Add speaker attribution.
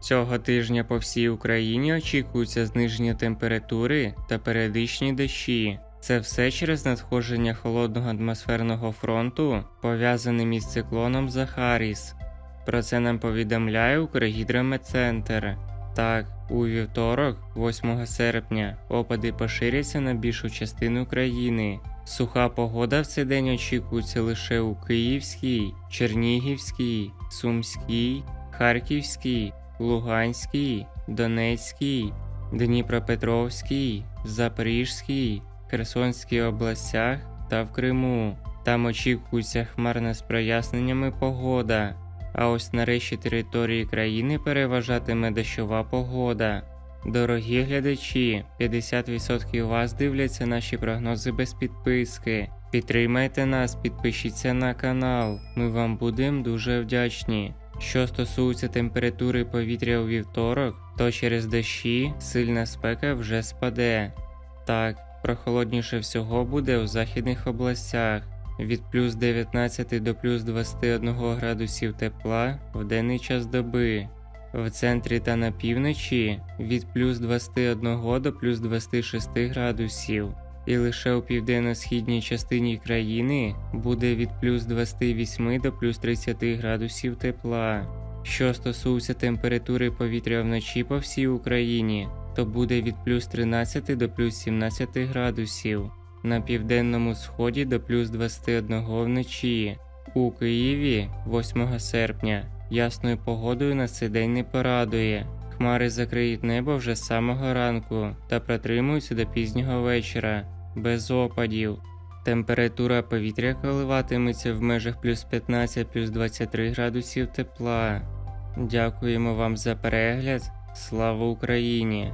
Speaker 1: Цього тижня по всій Україні очікується зниження температури та періодичні дощі. Це все через надходження холодного атмосферного фронту, пов'язаним із циклоном Захаріс. Про це нам повідомляє Укргідрометцентр. Так, у вівторок, 8 серпня, опади поширяться на більшу частину країни. Суха погода в цей день очікується лише у Київській, Чернігівській, Сумській, Харківській, Луганській, Донецькій, Дніпропетровській, Запорізькій, Херсонській областях та в Криму. Там очікується хмарна з проясненнями погода. А ось на решті території країни переважатиме дощова погода. Дорогі глядачі, 50% вас дивляться наші прогнози без підписки. Підтримайте нас, підпишіться на канал. Ми вам будемо дуже вдячні. Що стосується температури повітря у вівторок, то через дощі сильна спека вже спаде. Так, прохолодніше всього буде у західних областях від плюс 19 до плюс 21 градусів тепла в денний час доби. В центрі та на півночі від плюс 21 до плюс 26 градусів. І лише у південно-східній частині країни буде від плюс 28 до плюс 30 градусів тепла. Що стосується температури повітря вночі по всій Україні, то буде від плюс 13 до плюс 17 градусів, на південному сході до плюс 21 вночі. У Києві 8 серпня ясною погодою на цей день не порадує. Хмари закриють небо вже з самого ранку та протримуються до пізнього вечора, без опадів. Температура повітря коливатиметься в межах плюс 15 плюс 23 градусів тепла. Дякуємо вам за перегляд. Слава Україні!